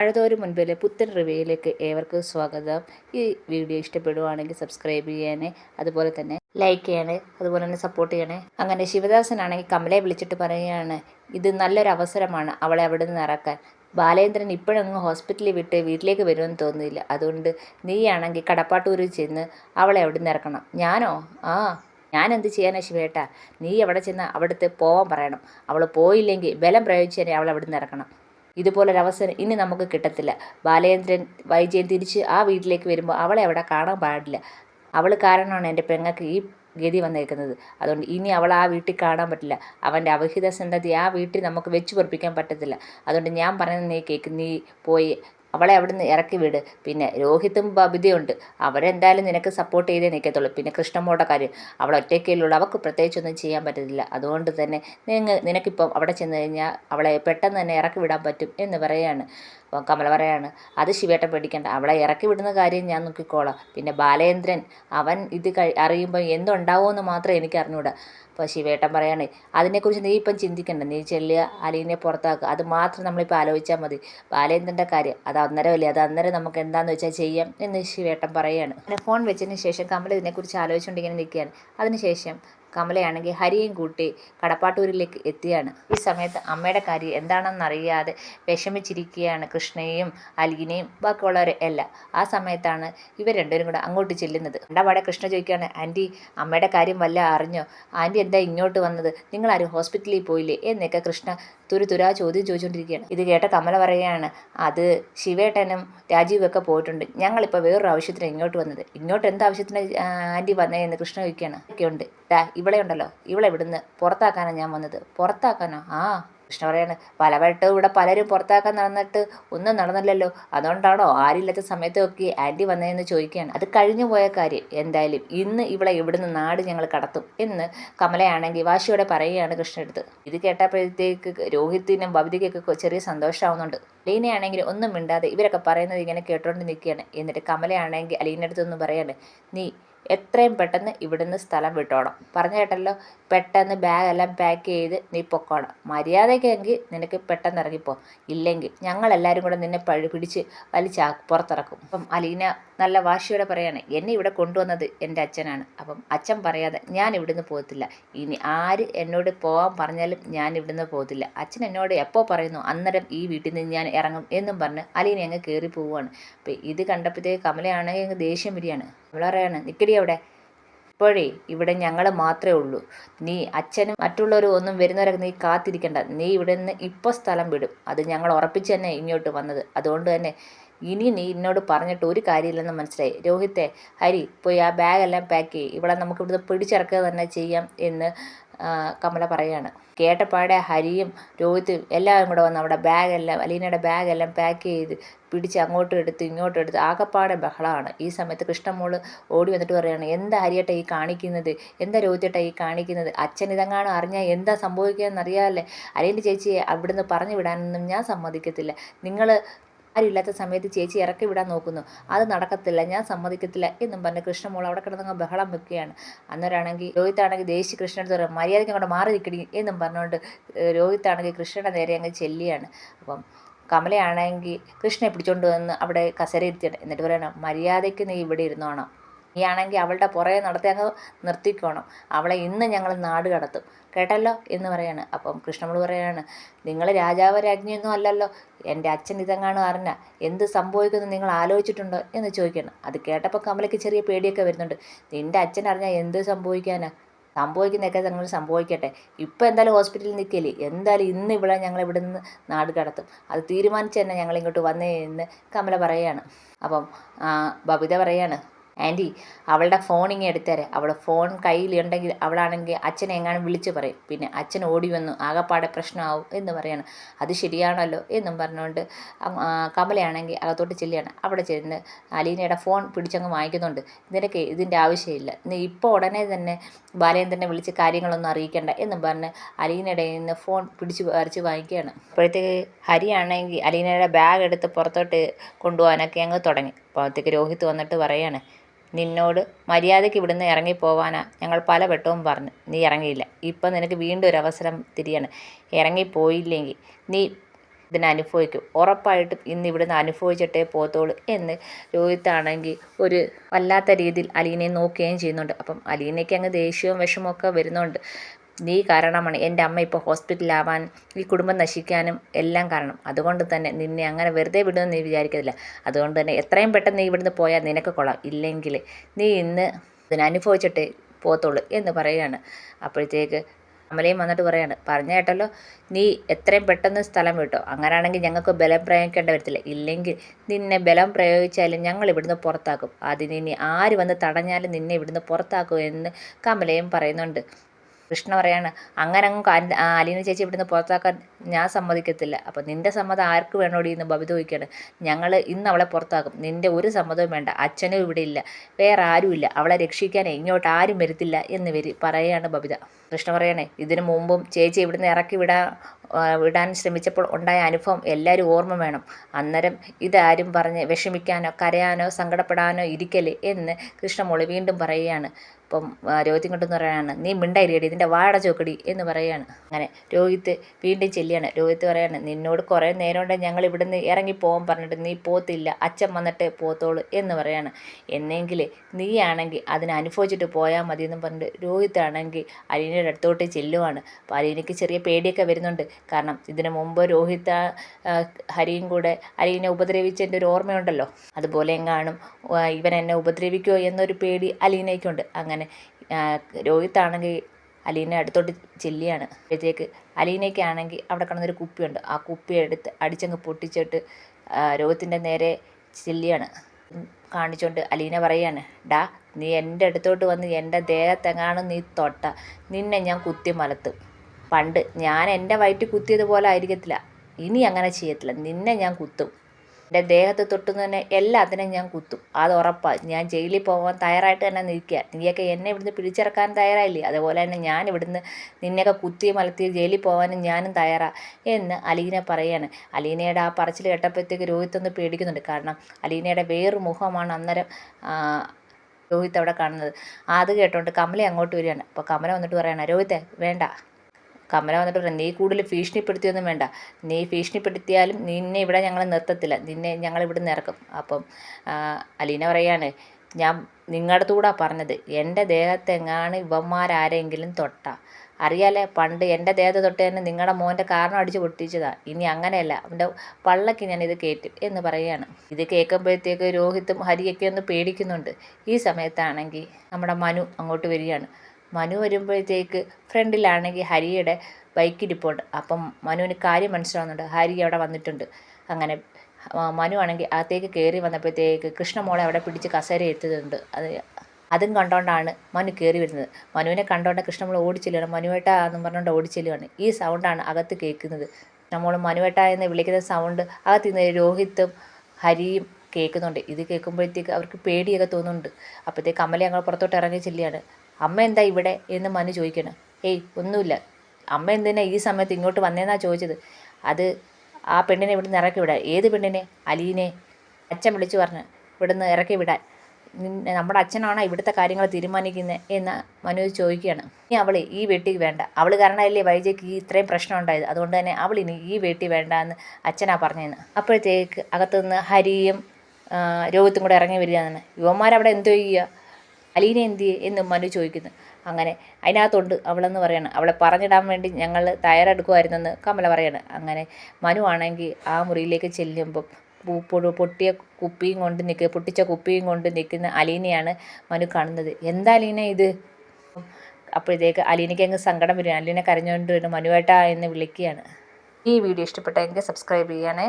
പഴതോരു മുൻപിലെ പുത്തൻ റിവ്യൂയിലേക്ക് ഏവർക്കും സ്വാഗതം. ഈ വീഡിയോ ഇഷ്ടപ്പെടുവാണെങ്കിൽ സബ്സ്ക്രൈബ് ചെയ്യണേ അതുപോലെ തന്നെ ലൈക്ക് ചെയ്യണേ അതുപോലെ തന്നെ സപ്പോർട്ട് ചെയ്യണേ. അങ്ങനെ ശിവദാസനാണെങ്കിൽ കമലയെ വിളിച്ചിട്ട് പറയുകയാണ് ഇത് നല്ലൊരു അവസരമാണ് അവളെ അവിടെ നിന്ന് ഇറക്കാൻ. ബാലേന്ദ്രൻ ഇപ്പോഴങ്ങ് ഹോസ്പിറ്റലിൽ വിട്ട് വീട്ടിലേക്ക് വരുമെന്ന് തോന്നുന്നില്ല. അതുകൊണ്ട് നീയാണെങ്കിൽ കടപ്പാട്ടൂരിൽ ചെന്ന് അവളെ അവിടെ നിന്ന് ഇറക്കണം. ഞാനോ? ആ ഞാൻ എന്ത് ചെയ്യാനാ ശിവേട്ടാ? നീ അവിടെ ചെന്ന് അവിടുത്തെ പോവാൻ പറയണം. അവൾ പോയില്ലെങ്കിൽ ബലം പ്രയോഗിച്ച് തന്നെ അവൾ അവിടെ നിന്ന് ഇറക്കണം. ഇതുപോലൊരവസരം ഇനി നമുക്ക് കിട്ടത്തില്ല. ബാലേന്ദ്രൻ വൈജയൻ തിരിച്ച് ആ വീട്ടിലേക്ക് വരുമ്പോൾ അവളെ അവിടെ കാണാൻ പാടില്ല. അവൾ കാരണമാണ് എന്റെ പെങ്ങൾക്ക് ഈ ഗതി വന്നേക്കുന്നത് അതുകൊണ്ട് ഇനി അവൾ ആ വീട്ടിൽ കാണാൻ പറ്റില്ല. അവന്റെ അവഹിത സന്തതി ആ വീട്ടിൽ നമുക്ക് വെച്ച് പൊറപ്പിക്കാൻ പറ്റത്തില്ല. അതുകൊണ്ട് ഞാൻ പറയുന്നത് നീ കേൾക്ക് നീ പോയി അവളെ അവിടുന്ന് ഇറക്കി വിട്. പിന്നെ രോഹിത്തും ബബിതയുണ്ട്. അവരെന്തായാലും നിനക്ക് സപ്പോർട്ട് ചെയ്തേ നിൽക്കത്തുള്ളൂ പിന്നെ കൃഷ്ണമ്മയുടെ കാര്യം. അവൾ ഒറ്റയ്ക്കല്ലുള്ളൂ അവൾക്ക് പ്രത്യേകിച്ചൊന്നും ചെയ്യാൻ പറ്റത്തില്ല. അതുകൊണ്ട് തന്നെ നിങ്ങൾ നിനക്കിപ്പം അവിടെ ചെന്ന് കഴിഞ്ഞാൽ അവളെ പെട്ടെന്ന് തന്നെ ഇറക്കി വിടാൻ പറ്റും എന്ന് പറയാണ്. കമല പറയാണ് അത് ശിവേട്ട പേടിക്കേണ്ട. അവളെ ഇറക്കി വിടുന്ന കാര്യം ഞാൻ നോക്കിക്കോളാം. പിന്നെ ബാലേന്ദ്രൻ അവൻ ഇത് കഴി അറിയുമ്പോൾ എന്തുണ്ടാവുമെന്ന് മാത്രമേ എനിക്ക് അറിഞ്ഞൂടാ അപ്പോൾ ശിവേട്ടൻ പറയാണ് അതിനെക്കുറിച്ച് നീ ഇപ്പം ചിന്തിക്കണ്ട. നീ ചെല്ലുക അലീനെ പുറത്താക്കുക. അത് മാത്രം നമ്മളിപ്പോൾ ആലോചിച്ചാൽ മതി. ബാലേന്ദ്രന്റെ കാര്യം? അത് അന്നേരമല്ലേ? അത് അന്നേരം നമുക്ക് എന്താണെന്ന് വെച്ചാൽ ചെയ്യാം എന്ന് ശിവേട്ടൻ പറയുകയാണ് ഫോൺ വെച്ചതിന് ശേഷം കമല ഇതിനെക്കുറിച്ച് ആലോചിച്ചുകൊണ്ട് ഇങ്ങനെ നിൽക്കുകയാണ് അതിനുശേഷം കമലയാണെങ്കിൽ ഹരിയും കൂട്ടി കടപ്പാട്ടൂരിലേക്ക് എത്തിയാണ്. ഈ സമയത്ത് അമ്മയുടെ കാര്യം എന്താണെന്നറിയാതെ വിഷമിച്ചിരിക്കുകയാണ് കൃഷ്ണയെയും അലീനയും ബാക്കിയുള്ളവരെ എല്ലാം ആ സമയത്താണ് ഇവർ രണ്ടുപേരും കൂടെ അങ്ങോട്ട് ചെല്ലുന്നത്. രണ്ടാപാടെ കൃഷ്ണ ചോദിക്കുകയാണ് ആന്റി അമ്മയുടെ കാര്യം വല്ല അറിഞ്ഞോ? ആന്റി എന്താ ഇങ്ങോട്ട് വന്നത്? നിങ്ങളാരും ഹോസ്പിറ്റലിൽ പോയില്ലേ? എന്നൊക്കെ കൃഷ്ണ തുരു തുരാ ചോദ്യം ചോദിച്ചുകൊണ്ടിരിക്കുകയാണ്. ഇത് കേട്ട കമല പറയുകയാണ് അത് ശിവേട്ടനും രാജീവൊക്കെ പോയിട്ടുണ്ട്. ഞങ്ങളിപ്പോൾ വേറൊരു ആവശ്യത്തിന് ഇങ്ങോട്ട് വന്നത്. ഇങ്ങോട്ട് എന്താ ആവശ്യത്തിന് ആന്റി വന്നതെന്ന് കൃഷ്ണ ചോദിക്കുകയാണ്. ഒക്കെ ഇവിടെ ഉണ്ടല്ലോ ഇവിടെ ഇവിടുന്ന് പുറത്താക്കാനാണ് ഞാൻ വന്നത്. പുറത്താക്കാനോ? ആ കൃഷ്ണ പറയാണ് പലവട്ടം ഇവിടെ പലരും പുറത്താക്കാൻ നടന്നിട്ട് ഒന്നും നടന്നില്ലല്ലോ. അതുകൊണ്ടാണോ ആരില്ലാത്ത സമയത്തൊക്കെ ആന്റി വന്നതെന്ന് ചോദിക്കുകയാണ്. അത് കഴിഞ്ഞു പോയ കാര്യം. എന്തായാലും ഇന്ന് ഇവിടെ ഇവിടുന്ന് നാട് ഞങ്ങൾ കടത്തും എന്ന് കമലയാണെങ്കിൽ വാശിയോടെ പറയുകയാണ് കൃഷ്ണ എടുത്ത് ഇത് കേട്ടപ്പോഴത്തേക്ക് രോഹിത്തിനും ബബിതയ്ക്കൊക്കെ ചെറിയ സന്തോഷമാവുന്നുണ്ട്. ലീനയാണെങ്കിൽ ഒന്നും മിണ്ടാതെ ഇവരൊക്കെ പറയുന്നത് ഇങ്ങനെ കേട്ടോണ്ട് നിൽക്കുകയാണ്. എന്നിട്ട് കമലയാണെങ്കിൽ അലീനടുത്തൊന്നും പറയാണ് നീ എത്രയും പെട്ടെന്ന് ഇവിടുന്ന് സ്ഥലം വിട്ടോണം. പറഞ്ഞു കേട്ടല്ലോ പെട്ടെന്ന് ബാഗെല്ലാം പാക്ക് ചെയ്ത് നീ പൊക്കോണം. മര്യാദയ്ക്കെങ്കിൽ നിനക്ക് പെട്ടെന്ന് ഇറങ്ങിപ്പോ. ഇല്ലെങ്കിൽ ഞങ്ങളെല്ലാവരും കൂടെ നിന്നെ പഴി പിടിച്ച് വലിച്ചാ പുറത്തിറക്കും. അപ്പം അലീന നല്ല വാശിയോടെ പറയാണ് എന്നെ ഇവിടെ കൊണ്ടുവന്നത് എന്റെ അച്ഛനാണ്. അപ്പം അച്ഛൻ പറയാതെ ഞാൻ ഇവിടുന്ന് പോകത്തില്ല. ഇനി ആര് എന്നോട് പോകാൻ പറഞ്ഞാലും ഞാൻ ഇവിടുന്ന് പോകത്തില്ല. അച്ഛൻ എന്നോട് എപ്പോൾ പറയുന്നു അന്നേരം ഈ വീട്ടിൽ നിന്ന് ഞാൻ ഇറങ്ങും എന്നും പറഞ്ഞ് അലീന അങ്ങ് കയറി പോവുകയാണ്. അപ്പം ഇത് കണ്ടപ്പോഴത്തേക്ക് കമലയാണെങ്കിൽ ദേഷ്യം വരികയാണ്. കമല പറയാണ് നിൽക്കടി അവിടെ. ഇപ്പോഴേ ഇവിടെ ഞങ്ങൾ മാത്രമേ ഉള്ളൂ. നീ അച്ഛനും മറ്റുള്ളവരും ഒന്നും വരുന്നവരൊക്കെ നീ കാത്തിരിക്കണ്ട. നീ ഇവിടെ നിന്ന് ഇപ്പോൾ സ്ഥലം വിടും. അത് ഞങ്ങൾ ഉറപ്പിച്ച് തന്നെ ഇങ്ങോട്ട് വന്നത്. അതുകൊണ്ട് തന്നെ ഇനി നീ എന്നോട് പറഞ്ഞിട്ട് ഒരു കാര്യമില്ലെന്ന് മനസ്സിലായി. രോഹിത്തെ ഹരി പോയി ആ ബാഗെല്ലാം പാക്ക് ചെയ്യും. ഇവിടെ നമുക്ക് ഇവിടുന്ന് പിടിച്ചിറക്കുക തന്നെ ചെയ്യാം എന്ന് കമല പറയാണ്. കേട്ടപ്പാടെ ഹരിയും രോഹിത്തും എല്ലാവരും കൂടെ വന്ന് അവിടെ ബാഗെല്ലാം അലീനയുടെ ബാഗെല്ലാം പാക്ക് ചെയ്ത് പിടിച്ച് അങ്ങോട്ടും എടുത്ത് ഇങ്ങോട്ടും എടുത്ത് ആകപ്പാടെ ബഹളമാണ് ഈ സമയത്ത് കൃഷ്ണമോൾ ഓടി വന്നിട്ട് പറയുകയാണ് എന്താ ഹരിയേട്ട ഈ കാണിക്കുന്നത്? എന്താ രോഹിത്തേട്ട ഈ കാണിക്കുന്നത്? അച്ഛൻ ഇതെങ്ങാനും അറിഞ്ഞാൽ എന്താ സംഭവിക്കുക എന്നറിയാമല്ലേ അലീന്റെ ചേച്ചിയെ അവിടുന്ന് പറഞ്ഞു വിടാനൊന്നും ഞാൻ സമ്മതിക്കത്തില്ല. നിങ്ങൾ ആരുമില്ലാത്ത സമയത്ത് ചേച്ചി ഇറക്കി വിടാൻ നോക്കുന്നു. അത് നടക്കത്തില്ല ഞാൻ സമ്മതിക്കത്തില്ല എന്നും പറഞ്ഞ് കൃഷ്ണമോൾ അവിടെ കിടന്നങ്ങ് ബഹളം വെക്കുകയാണ്. അന്നേരമാണെങ്കിൽ രോഹിത്താണെങ്കിൽ ദേശി കൃഷ്ണന്റെ തുറ മര്യാദയ്ക്ക് അങ്ങോട്ട് മാറി നിൽക്കണി എന്നും പറഞ്ഞുകൊണ്ട് രോഹിത്താണെങ്കിൽ കൃഷ്ണയുടെ നേരെ അങ്ങ് ചെല്ലിയാണ് അപ്പം കമലയാണെങ്കിൽ കൃഷ്ണനെ പിടിച്ചോണ്ട് വന്ന് അവിടെ കസരയിരുത്തിയാണ് എന്നിട്ട് പറയണം മര്യാദയ്ക്ക് നീ ഇവിടെ ഇരുന്നോണം. നീ ആണെങ്കിൽ അവളുടെ പുറകെ നടത്തി അങ്ങ് നിർത്തിക്കോണം. അവളെ ഇന്ന് ഞങ്ങൾ നാട് കടത്തും. കേട്ടല്ലോ? എന്ന് പറയാണ്. അപ്പം കൃഷ്ണമോൾ പറയാണ് നിങ്ങൾ രാജാവ് രാജ്ഞിയൊന്നും അല്ലല്ലോ. എന്റെ അച്ഛൻ ഇതെങ്ങാനും അറിഞ്ഞ എന്ത് സംഭവിക്കുന്നു നിങ്ങൾ ആലോചിച്ചിട്ടുണ്ടോ? എന്ന് ചോദിക്കണം അത് കേട്ടപ്പോൾ കമലയ്ക്ക് ചെറിയ പേടിയൊക്കെ വരുന്നുണ്ട്. നിന്റെ അച്ഛൻ അറിഞ്ഞാൽ എന്ത് സംഭവിക്കാനാ? സംഭവിക്കുന്നതൊക്കെ ഞങ്ങൾ സംഭവിക്കട്ടെ. ഇപ്പം എന്തായാലും ഹോസ്പിറ്റലിൽ നിൽക്കില്ലേ. എന്തായാലും ഇന്ന് ഇവിടെ ഞങ്ങൾ ഇവിടെ നിന്ന് നാട് കടത്തും. അത് തീരുമാനിച്ച് തന്നെ ഞങ്ങൾ ഇങ്ങോട്ട് വന്നേ എന്ന് കമല പറയാണ്. അപ്പം ബബിത പറയാണ് ആന്റി അവളുടെ ഫോൺ ഇങ്ങനെ എടുത്തേരെ. അവൾ ഫോൺ കയ്യിലുണ്ടെങ്കിൽ അവളാണെങ്കിൽ അച്ഛനെ എങ്ങാനും വിളിച്ച് പറയും. പിന്നെ അച്ഛൻ ഓടി വന്നു ആകപ്പാടെ പ്രശ്നമാവും എന്ന് പറയാണ്. അത് ശരിയാണല്ലോ എന്നും പറഞ്ഞുകൊണ്ട് കമലയാണെങ്കിൽ അകത്തോട്ട് ചെല്ലുകയാണ്. അവിടെ ചെന്ന് അലീനയുടെ ഫോൺ പിടിച്ചങ്ങ് വാങ്ങിക്കുന്നുണ്ട്. നിനക്ക് ഇതിന്റെ ആവശ്യമില്ല. നീ ഇപ്പോൾ ഉടനെ തന്നെ ബാലേന്ദ്രനെ വിളിച്ച് കാര്യങ്ങളൊന്നും അറിയിക്കേണ്ട എന്നും പറഞ്ഞ് അലീനയുടെ നിന്ന് ഫോൺ പിടിച്ച് വരച്ച് വാങ്ങിക്കുകയാണ്. അപ്പോഴത്തേക്ക് ഹരിയാണെങ്കിൽ അലീനയുടെ ബാഗ് എടുത്ത് പുറത്തോട്ട് കൊണ്ടുപോകാനൊക്കെ അങ്ങ് തുടങ്ങി. അപ്പോഴത്തേക്ക് രോഹിത് വന്നിട്ട് പറയാണ് നിന്നോട് മര്യാദയ്ക്ക് ഇവിടുന്ന് ഇറങ്ങിപ്പോവാനാ ഞങ്ങൾ പല വട്ടവും പറഞ്ഞു. നീ ഇറങ്ങിയില്ല. ഇപ്പം നിനക്ക് വീണ്ടും ഒരു അവസരം തിരിയാണ്. ഇറങ്ങിപ്പോയില്ലെങ്കിൽ നീ ഇതിനെ അനുഭവിക്കും. ഉറപ്പായിട്ടും ഇന്ന് ഇവിടുന്ന് അനുഭവിച്ചിട്ടേ പോത്തോളൂ എന്ന് രോഹിത്താണെങ്കിൽ ഒരു വല്ലാത്ത രീതിയിൽ അലീനയെ നോക്കുകയും ചെയ്യുന്നുണ്ട്. അപ്പം അലീനയ്ക്ക് അങ്ങ് ദേഷ്യവും വിഷമമൊക്കെ വരുന്നുണ്ട്. നീ കാരണമാണ് എന്റെ അമ്മ ഇപ്പോൾ ഹോസ്പിറ്റലാവാൻ ഈ കുടുംബം നശിക്കാനും എല്ലാം കാരണം. അതുകൊണ്ട് തന്നെ നിന്നെ അങ്ങനെ വെറുതെ വിടുമെന്ന് നീ വിചാരിക്കത്തില്ല. അതുകൊണ്ട് തന്നെ എത്രയും പെട്ടെന്ന് നീ ഇവിടുന്ന് പോയാൽ നിനക്ക് കൊള്ളാം. ഇല്ലെങ്കിൽ നീ ഇന്ന് ഇതിനനുഭവിച്ചിട്ട് പോത്തുള്ളൂ എന്ന് പറയുകയാണ്. അപ്പോഴത്തേക്ക് അമലയും വന്നിട്ട് പറയാണ് പറഞ്ഞ കേട്ടല്ലോ നീ എത്രയും പെട്ടെന്ന് സ്ഥലം വിട്ടോ. അങ്ങനെയാണെങ്കിൽ ഞങ്ങൾക്ക് ബലം പ്രയോഗിക്കേണ്ട വരത്തില്ല. ഇല്ലെങ്കിൽ നിന്നെ ബലം പ്രയോഗിച്ചാലും ഞങ്ങൾ ഇവിടുന്ന് പുറത്താക്കും. അതിന് ഇനി ആര് വന്ന് തടഞ്ഞാലും നിന്നെ ഇവിടുന്ന് പുറത്താക്കും എന്ന് കമലയും പറയുന്നുണ്ട്. കൃഷ്ണ പറയാണ് അങ്ങനെ അങ്ങ് അലീന ചേച്ചി ഇവിടുന്ന് പുറത്താക്കാൻ ഞാൻ സമ്മതിക്കത്തില്ല. അപ്പം നിന്റെ സമ്മതം ആർക്ക് വേണോടി? എന്ന് ബബിത ചോദിക്കുകയാണ്. ഞങ്ങൾ ഇന്ന് അവളെ പുറത്താക്കും. നിന്റെ ഒരു സമ്മതവും വേണ്ട. അച്ഛനും ഇവിടെ ഇല്ല. വേറെ ആരുമില്ല അവളെ രക്ഷിക്കാൻ ഇങ്ങോട്ട് ആരും വരുത്തില്ല എന്ന് വരി പറയുകയാണ് ബബിത. കൃഷ്ണ പറയണേ ഇതിനു മുമ്പും ചേച്ചി ഇവിടുന്ന് ഇറക്കി വിടാൻ വിടാൻ ശ്രമിച്ചപ്പോൾ ഉണ്ടായ അനുഭവം എല്ലാവരും ഓർമ്മ വേണം. അന്നേരം ഇതാരും പറഞ്ഞ് വിഷമിക്കാനോ കരയാനോ സങ്കടപ്പെടാനോ ഇരിക്കൽ എന്ന് കൃഷ്ണമോളി വീണ്ടും പറയുകയാണ്. അപ്പം രോഹിത് ഇങ്ങോട്ടെന്ന് പറയാണ് നീ മിണ്ടായിരിക്കടി ഇതിന്റെ വാട ചോക്കടി എന്ന് പറയുകയാണ്. അങ്ങനെ രോഹിത്ത് വീണ്ടും ചെല്ലിയാണ് രോഹിത്ത് പറയാണ് നിന്നോട് കുറേ നേരം കൊണ്ട് ഞങ്ങൾ ഇവിടുന്ന് ഇറങ്ങി പോകാൻ പറഞ്ഞിട്ട് നീ പോത്തില്ല അച്ഛൻ വന്നിട്ട് പോത്തോളൂ എന്ന് പറയാണ് എന്നെങ്കിൽ നീയാണെങ്കിൽ അതിനെ അനുഭവിച്ചിട്ട് പോയാൽ മതി എന്ന് പറഞ്ഞിട്ട് രോഹിത്താണെങ്കിൽ അലീനയുടെ അടുത്തോട്ട് ചെല്ലുവാണ്. അപ്പോൾ അലീനയ്ക്ക് ചെറിയ പേടിയൊക്കെ വരുന്നുണ്ട്. കാരണം ഇതിനു മുമ്പ് രോഹിത് ഹരിയും കൂടെ അലീനെ ഉപദ്രവിച്ചതിന്റെ ഒരു ഓർമ്മയുണ്ടല്ലോ. അതുപോലെ എങ്ങാനും ഇവൻ എന്നെ ഉപദ്രവിക്കുമോ എന്നൊരു പേടി അലീനയ്ക്കുണ്ട്. അങ്ങനെ രോഹിത്താണെങ്കിൽ അലീന അടുത്തോട്ട് ചെല്ലിയാണ്. അപ്പോഴത്തേക്ക് അലീനയ്ക്കാണെങ്കിൽ അവിടെ കിടന്നൊരു കുപ്പിയുണ്ട്. ആ കുപ്പി എടുത്ത് അടിച്ചങ്ങ് പൊട്ടിച്ചിട്ട് രോഹിത്തിന്റെ നേരെ ചെല്ലിയാണ്. കാണിച്ചുകൊണ്ട് അലീന പറയാണ് ഡാ നീ എന്റെ അടുത്തോട്ട് വന്ന് എന്റെ ദേഹത്തെങ്ങാണ് നീ തൊട്ട. നിന്നെ ഞാൻ കുത്തി മലത്തും. പണ്ട് ഞാൻ എന്റെ വയറ്റിൽ കുത്തിയതുപോലെ ആയിരിക്കത്തില്ല. ഇനി അങ്ങനെ ചെയ്യത്തില്ല. നിന്നെ ഞാൻ കുത്തും. എന്റെ ദേഹത്ത് തൊട്ടു തന്നെ എല്ലാത്തിനും ഞാൻ കുത്തും. അത് ഉറപ്പാണ് ഞാൻ ജയിലിൽ പോകാൻ തയ്യാറായിട്ട് തന്നെ നിൽക്കുക. നീയൊക്കെ എന്നെ ഇവിടുന്ന് പിടിച്ചിറക്കാൻ തയ്യാറായില്ലേ? അതുപോലെ തന്നെ ഞാൻ ഇവിടുന്ന് നിന്നെയൊക്കെ കുത്തി മലത്തി ജയിലിൽ പോകാനും ഞാനും തയ്യാറാണ് എന്ന് അലീന പറയാണ്. അലീനയുടെ ആ പറച്ചിൽ കേട്ടപ്പോഴത്തേക്ക് രോഹിത് ഒന്ന് പേടിക്കുന്നുണ്ട്. കാരണം അലീനയുടെ വേറൊരു മുഖമാണ് അന്നേരം രോഹിത് അവിടെ കാണുന്നത്. അത് കേട്ടോണ്ട് കമല അങ്ങോട്ട് വരികയാണ്. അപ്പോൾ കമല വന്നിട്ട് പറയണം രോഹിത്തെ വേണ്ട. കമല വന്നിട്ട് നീ കൂടുതൽ ഭീഷണിപ്പെടുത്തിയൊന്നും വേണ്ട. നീ ഭീഷണിപ്പെടുത്തിയാലും നിന്നെ ഇവിടെ ഞങ്ങൾ നിർത്തത്തില്ല. നിന്നെ ഞങ്ങൾ ഇവിടെ നിന്ന് ഇറക്കും. അപ്പം അലീന പറയാണ് ഞാൻ നിങ്ങളുടെ കൂടെ പറഞ്ഞത്. എന്റെ ദേഹത്തെങ്ങാണ് ഇവന്മാരാരെങ്കിലും തൊട്ട. അറിയാലേ പണ്ട് എന്റെ ദേഹത്ത് തൊട്ട് തന്നെ നിങ്ങളുടെ മോന്റെ കാരണം അടിച്ച് പൊട്ടിച്ചതാ. ഇനി അങ്ങനെയല്ല. അവന്റെ പള്ളക്ക് ഞാൻ ഇത് എന്ന് പറയുകയാണ് ഇത് കേൾക്കുമ്പോഴത്തേക്ക് രോഹിത്തും ഹരിയൊക്കെ ഒന്ന് പേടിക്കുന്നുണ്ട്. ഈ സമയത്താണെങ്കിൽ നമ്മുടെ മനു അങ്ങോട്ട് വരികയാണ്. മനു വരുമ്പോഴത്തേക്ക് ഫ്രണ്ടിലാണെങ്കിൽ ഹരിയുടെ ബൈക്ക് ഇരിപ്പുണ്ട്. അപ്പം മനുവിന് കാര്യം മനസ്സിലാവുന്നുണ്ട്. ഹരി അവിടെ വന്നിട്ടുണ്ട്. അങ്ങനെ മനു ആണെങ്കിൽ അകത്തേക്ക് കയറി വന്നപ്പോഴത്തേക്ക് കൃഷ്ണമോളെ അവിടെ പിടിച്ച് കസേര എത്തുന്നുണ്ട് അത് അതും കണ്ടോണ്ടാണ് മനു കയറി വരുന്നത്. മനുവിനെ കണ്ടോണ്ട് കൃഷ്ണമോൾ ഓടിച്ചെല്ലുകയാണ് മനുവേട്ട എന്ന് പറഞ്ഞുകൊണ്ട് ഓടിച്ചെല്ലുകയാണ് ഈ സൗണ്ടാണ് അകത്ത് കേൾക്കുന്നത്. കൃഷ്ണമോൾ മനുവേട്ട എന്ന് വിളിക്കുന്ന സൗണ്ട് അകത്ത് നിന്ന് രോഹിത്തും ഹരിയും കേൾക്കുന്നുണ്ട്. ഇത് കേൾക്കുമ്പോഴത്തേക്ക് അവർക്ക് പേടിയൊക്കെ തോന്നുന്നുണ്ട്. അപ്പോഴത്തേക്ക് കമലി ഞങ്ങൾ പുറത്തോട്ട് ഇറങ്ങി ചെല്ലുകയാണ്. അമ്മ എന്താ ഇവിടെ എന്ന് മനു ചോദിക്കണം ഏയ് ഒന്നുമില്ല. അമ്മ എന്തിനാ ഈ സമയത്ത് ഇങ്ങോട്ട് വന്നേന്നാ ചോദിച്ചത്? അത് ആ പെണ്ണിനെ ഇവിടുന്ന് ഇറക്കി വിടാൻ. ഏത് പെണ്ണിനെ? അലീനെ. അച്ഛൻ വിളിച്ചു പറഞ്ഞു ഇവിടുന്ന് ഇറക്കി വിടാൻ. നമ്മുടെ അച്ഛനാണോ ഇവിടുത്തെ കാര്യങ്ങൾ തീരുമാനിക്കുന്നത് എന്ന് മനു ചോദിക്കുകയാണ്. ഇനി അവൾ ഈ വീട്ടിൽ വേണ്ട. അവൾ കാരണമല്ലേ വൈജയ്ക്ക് ഈ ഇത്രയും പ്രശ്നം ഉണ്ടായത്? അതുകൊണ്ട് തന്നെ അവൾ ഇനി ഈ വീട്ടിൽ വേണ്ട എന്ന് അച്ഛനാ പറഞ്ഞതെന്ന് അപ്പോഴത്തേക്ക് അകത്തുനിന്ന് ഹരിയും രോഗത്തും കൂടെ ഇറങ്ങി വരികയാണ്. യുവന്മാരവിടെ എന്തോ ചെയ്യുക അലീന എന്തിയെ എന്ന് മനു ചോദിക്കുന്നു. അങ്ങനെ അതിനകത്തുണ്ട്. അവളെന്ന് പറയണം. അവളെ പറഞ്ഞിടാൻ വേണ്ടി ഞങ്ങൾ തയ്യാറെടുക്കുമായിരുന്നെന്ന് കമല പറയണം. അങ്ങനെ മനു ആണെങ്കിൽ ആ മുറിയിലേക്ക് ചെല്ലുമ്പം പൊട്ടിയ കുപ്പിയും കൊണ്ട് നിൽക്കുക പൊട്ടിച്ച കുപ്പിയും കൊണ്ട് നിൽക്കുന്ന അലീനയാണ് മനു കാണുന്നത്. എന്താ അലീന ഇത്? അപ്പോഴത്തേക്ക് അലീനയ്ക്ക് അങ്ങ് സങ്കടം വരും അലീന കരഞ്ഞുകൊണ്ട് മനുവേട്ട എന്ന് വിളിക്കുകയാണ്. ഈ വീഡിയോ ഇഷ്ടപ്പെട്ടെങ്കിൽ സബ്സ്ക്രൈബ് ചെയ്യണേ.